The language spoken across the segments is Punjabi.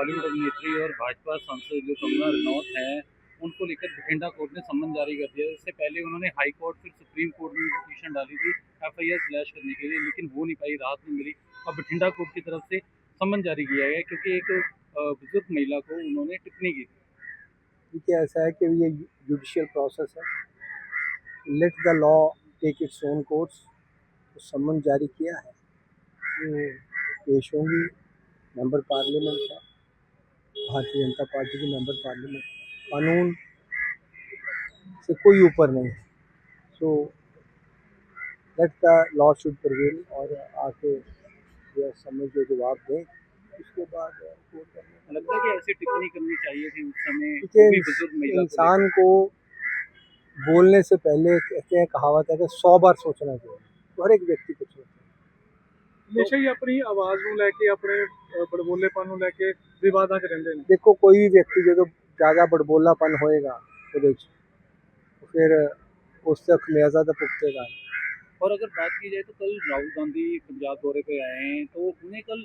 बॉलीवुड अभिनेत्री और भाजपा सांसद जो कंगना रनौत हैं, उनको लेकर बठिंडा कोर्ट ने सम्मन जारी कर दिया। इससे पहले उन्होंने हाई कोर्ट, फिर सुप्रीम कोर्ट में पिटीशन डाली थी एफ़ आई आर स्लैश करने के लिए, लेकिन हो नहीं पाई, राहत नहीं मिली। अब बठिंडा कोर्ट की तरफ़ से सम्मन जारी किया गया क्योंकि एक बुज़ुर्ग महिला को उन्होंने टिप्पणी की। देखिए, ऐसा है कि ये जुडिशियल प्रोसेस है। Let the law take its own course तो जारी किया है। पेश होंगी मेंबर पार्लियामेंट है। भारतीय जनता पार्टी की मेंबर पार्लियामेंट कानून से कोई ऊपर नहीं है। So let the law should prevail और आके जो समझ जो जवाब दें। उसके बाद लगता है कि ऐसी टिप्पणी करनी चाहिए थी उस समय इंसान को बोलने से पहले कहते हैं कहावत है कि सौ बार सोचना चाहिए। तो हर एक व्यक्ति को सोचना ਹਮੇਸ਼ਾ ਹੀ ਆਪਣੀ ਆਵਾਜ਼ ਨੂੰ ਲੈ ਕੇ ਆਪਣੇ ਬੜਬੋਲੇਪਨ ਨੂੰ ਲੈ ਕੇ ਵਿਵਾਦਾਂ 'ਚ ਰਹਿੰਦੇ ਨੇ ਦੇਖੋ ਕੋਈ ਵੀ ਵਿਅਕਤੀ ਜਦੋਂ ਜ਼ਿਆਦਾ ਬੜਬੋਲਾਪਨ ਹੋਏਗਾ ਉਹਦੇ ਵਿੱਚ ਫਿਰ ਉਸ ਤੇ ਖਮਿਆਜ਼ਾ ਤਾਂ ਭੁਗਤੇਗਾ और अगर बात की जाए तो कल राहुल गांधी पंजाब दौरे पे आए हैं तो उन्हें कल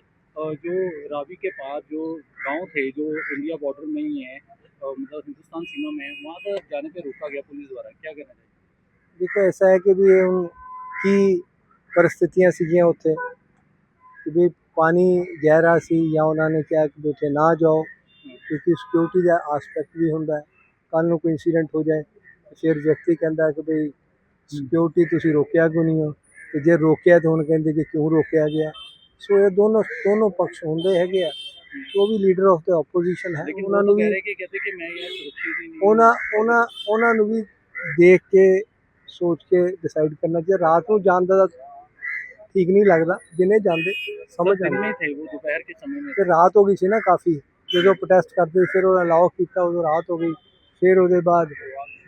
जो रावी के पास जो गांव थे जो इंडिया बॉर्डर में ही है मतलब हिंदुस्तान सीमा में है वहाँ पर जाने पे रोका गया पुलिस द्वारा क्या कहना चाहिए देखो ऐसा है कि भी उनकी परिस्थितियाँ सीखियाँ होते हैं ਕਿ ਵੀ ਪਾਣੀ ਗਹਿਰਾ ਸੀ ਜਾਂ ਉਹਨਾਂ ਨੇ ਕਿਹਾ ਕਿ ਵੀ ਉੱਥੇ ਨਾ ਜਾਓ ਕਿਉਂਕਿ ਸਿਕਿਉਰਿਟੀ ਦਾ ਆਸਪੈਕਟ ਵੀ ਹੁੰਦਾ ਹੈ ਕੱਲ ਨੂੰ ਕੋਈ ਇਨਸੀਡੈਂਟ ਹੋ ਜਾਏ ਤੇ ਫਿਰ ਵਿਅਕਤੀ ਕਹਿੰਦਾ ਕਿ ਭਈ ਸਿਕਿਉਰਿਟੀ ਤੁਸੀਂ ਰੋਕਿਆ ਕਿਉਂ ਨਹੀਂ ਹੋ ਤੇ ਜੇ ਰੋਕਿਆ ਤਾਂ ਹੁਣ ਕਹਿੰਦੇ ਕਿ ਕਿਉਂ ਰੋਕਿਆ ਗਿਆ ਸੋ ਇਹ ਦੋਨੋਂ ਦੋਨੋਂ ਪਕਸ਼ ਹੁੰਦੇ ਹੈਗੇ ਆ ਉਹ ਵੀ ਲੀਡਰ ਆਫ ਦ ਆਪੋਜੀਸ਼ਨ ਹੈ लेकिन ਉਹਨਾਂ वो ਨੂੰ तो ਵੀ कह रहे कि कहते कि मैं यार सुरक्षित ही नहीं ਉਹਨਾਂ ਉਹਨਾਂ ਉਹਨਾਂ ਨੂੰ ਵੀ ਦੇਖ ਕੇ ਸੋਚ ਕੇ ਡਿਸਾਈਡ ਕਰਨਾ ਚਾਹੀਦਾ ਰਾਤ ਨੂੰ ਜਾਣ ਦਾ ਤਾਂ ਠੀਕ ਨਹੀਂ ਲੱਗਦਾ ਦਿਨੇ ਜਾਂਦੇ ਸਮਝ सब दिन ਆਉਂਦਾ में थे वो दोपहर के समय में ਤੇ ਰਾਤ ਹੋ ਗਈ ਸੀ ਨਾ ਕਾਫੀ ਜਦੋਂ ਪ੍ਰੋਟੈਸਟ ਕਰਦੇ ਫਿਰ ਉਹ ਅਲਾਉ ਕੀਤਾ ਉਦੋਂ ਰਾਤ ਹੋ ਗਈ ਫਿਰ ਉਹਦੇ ਬਾਅਦ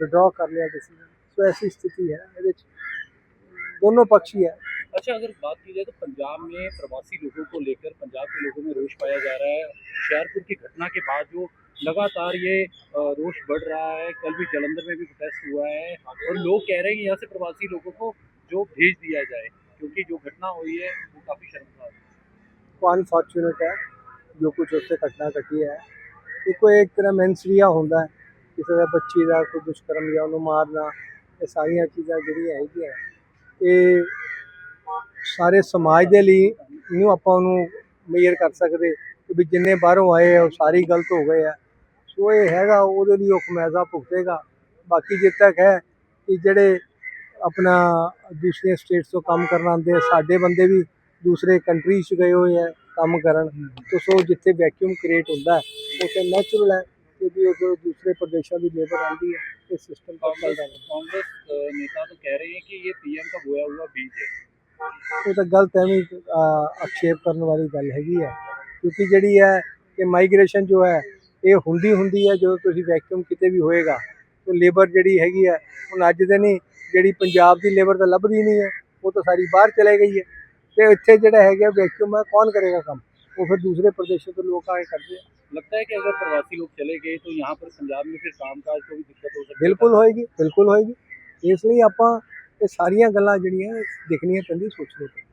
ਵਿਡਰਾ ਕਰ ਲਿਆ ਡਿਸੀਜਨ ਸੋ ਐਸੀ ਸਥਿਤੀ ਹੈ ਇਹਦੇ ਚ ਦੋਨੋਂ ਪਕਸ਼ ਹੀ ਹੈ अच्छा अगर बात की जाए तो पंजाब में प्रवासी लोगों को लेकर पंजाब के लोगों में रोष पाया जा रहा है होशियारपुर की घटना के बाद जो लगातार ये अ, रोष बढ़ रहा है कल भी जलंधर में भी प्रोटेस्ट हुआ है और लोग कह रहे हैं कि यहाँ से प्रवासी लोगों को जो भेज दिया जाए क्योंकि जो घटना हुई है वो काफ़ी शर्मसार है ਉਹ ਅਨਫੋਰਚੂਨੇਟ ਹੈ, ਜੋ ਕੁਝ ਉੱਥੇ ਘਟਨਾ ਘਟੀ ਹੈ। ਦੇਖੋ ਇਹ ਇੱਕ ਤਰ੍ਹਾਂ ਮੈਂਸਰੀਆ ਹੁੰਦਾ ਹੈ, ਕਿਸੇ ਦਾ ਬੱਚੀ ਦਾ ਕੋਈ ਦੁਸ਼ਕਰਮ ਜਾਂ ਉਹਨੂੰ ਮਾਰਨਾ, ਇਹ ਸਾਰੀਆਂ ਚੀਜ਼ਾਂ ਜਿਹੜੀਆਂ ਹੈਗੀਆਂ। ਇਹ ਸਾਰੇ ਸਮਾਜ ਦੇ ਲਈ ਨੂੰ ਆਪਾਂ ਉਹਨੂੰ ਮੇਜਰ ਕਰ ਸਕਦੇ ਕਿ ਵੀ ਜਿੰਨੇ ਬਾਹਰੋਂ ਆਏ ਆ, ਉਹ ਸਾਰੇ ਗਲਤ ਹੋ ਗਏ ਆ। ਸੋ ਇਹ ਹੈਗਾ, ਉਹਦੇ ਲਈ ਉਹ ਖਮਿਆਜ਼ਾ ਭੁਗਤੇਗਾ। ਬਾਕੀ ਜਿੱਦ ਤੱਕ ਹੈ ਕਿ ਜਿਹੜੇ ਆਪਣਾ ਦੂਸਰੀਆਂ ਸਟੇਟਸ ਤੋਂ ਕੰਮ ਕਰਨ ਆਉਂਦੇ ਆ, ਸਾਡੇ ਬੰਦੇ ਵੀ ਦੂਸਰੇ ਕੰਟਰੀ 'ਚ ਗਏ ਹੋਏ ਆ ਕੰਮ ਕਰਨ ਤੇ ਸੋ ਜਿੱਥੇ ਵੈਕਿਊਮ ਕ੍ਰੀਏਟ ਹੁੰਦਾ ਹੈ ਉੱਥੇ ਨੈਚੁਰਲ ਹੈ ਕਿ ਵੀ ਉਧਰ ਦੂਸਰੇ ਪ੍ਰਦੇਸ਼ਾਂ ਦੀ ਲੇਬਰ ਆਉਂਦੀ ਹੈ ਇਹ ਸਿਸਟਮ ਤਾਂ ਚੱਲਦਾ कांग्रेस कांग्रेस अ, नेता तो कह रहे हैं कि ये पीएम का बोया हुआ बीज है ਇਹ ਤਾਂ ਗਲਤ ਐਵੇਂ ਹੀ, ਅਹ, ਆਖੇਪ ਕਰਨ ਵਾਲੀ ਗੱਲ ਹੈਗੀ ਹੈ ਕਿਉਂਕਿ ਜਿਹੜੀ ਹੈ ਕਿ ਮਾਈਗ੍ਰੇਸ਼ਨ ਜੋ ਹੈ ਇਹ ਹੁੰਦੀ ਹੁੰਦੀ ਹੈ ਜਦੋਂ ਤੁਸੀਂ ਵੈਕਿਊਮ ਕਿਤੇ ਵੀ ਹੋਏਗਾ ਤਾਂ ਲੇਬਰ ਜਿਹੜੀ ਹੈਗੀ ਹੈ ਹੁਣ ਅੱਜ ਦੇ ਨਹੀਂ ਜਿਹੜੀ ਪੰਜਾਬ ਦੀ ਲੇਬਰ ਤਾਂ ਲੱਭਦੀ ਨਹੀਂ ਹੈ ਉਹ ਤਾਂ ਸਾਰੀ ਬਾਹਰ ਚਲੇ ਗਈ ਹੈ ਤੇ ਇੱਥੇ ਜਿਹੜਾ ਹੈਗਾ ਵੈਕਿਊਮ ਹੈ ਕੌਣ ਕਰੇਗਾ ਕੰਮ ਉਹ ਫਿਰ ਦੂਸਰੇ ਪ੍ਰਦੇਸ਼ੋਂ ਤੋਂ ਲੋਕ ਆ ਕੇ ਕਰਦੇ ਆ लगता है कि अगर प्रवासी लोग चले गए तो यहाँ पर पंजाब में फिर कामकाज को भी दिक्कत हो सकती है ਬਿਲਕੁਲ ਹੋਏਗੀ ਬਿਲਕੁਲ ਹੋਏਗੀ ਇਸ ਲਈ ਆਪਾਂ ਇਹ ਸਾਰੀਆਂ ਗੱਲਾਂ ਜਿਹੜੀਆਂ ਦੇਖਣੀਆਂ ਪੈਂਦੀ ਸੋਚਣੀਆਂ ਪੈਂਦੀਆਂ